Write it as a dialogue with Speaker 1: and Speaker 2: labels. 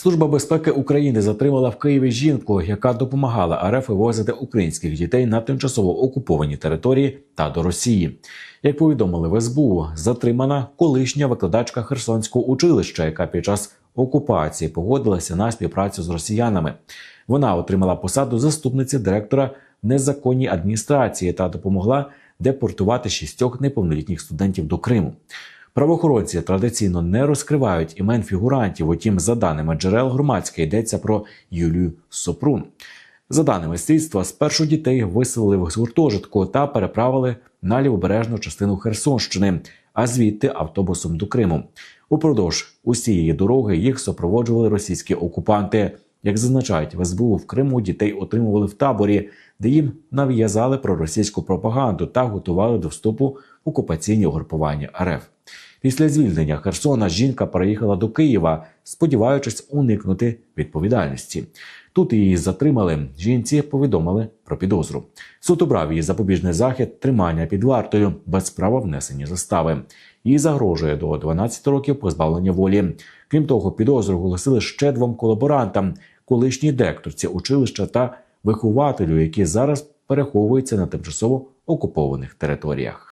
Speaker 1: Служба безпеки України затримала в Києві жінку, яка допомагала РФ вивозити українських дітей на тимчасово окуповані території та до Росії. Як повідомили в СБУ, затримана колишня викладачка Херсонського училища, яка під час окупації погодилася на співпрацю з росіянами. Вона отримала посаду заступниці директора незаконній адміністрації та допомогла депортувати шістьох неповнолітніх студентів до Криму. Правоохоронці традиційно не розкривають імен фігурантів. Утім, за даними джерел громадське йдеться про Юлію Сопрун. За даними слідства, спершу дітей виселили в гуртожитку та переправили на лівобережну частину Херсонщини, а звідти автобусом до Криму. Упродовж усієї дороги їх супроводжували російські окупанти. Як зазначають в СБУ, в Криму дітей отримували в таборі, де їм нав'язали проросійську пропаганду та готували до вступу в окупаційні угрупування РФ. Після звільнення Херсона жінка переїхала до Києва, сподіваючись уникнути відповідальності. Тут її затримали. Жінці повідомили про підозру. Суд обрав її запобіжний захід тримання під вартою без права внесення застави. Їй загрожує до 12 років позбавлення волі. Крім того, підозру оголосили ще двом колаборантам, колишній директорці училища та вихователю, які зараз переховуються на тимчасово окупованих територіях.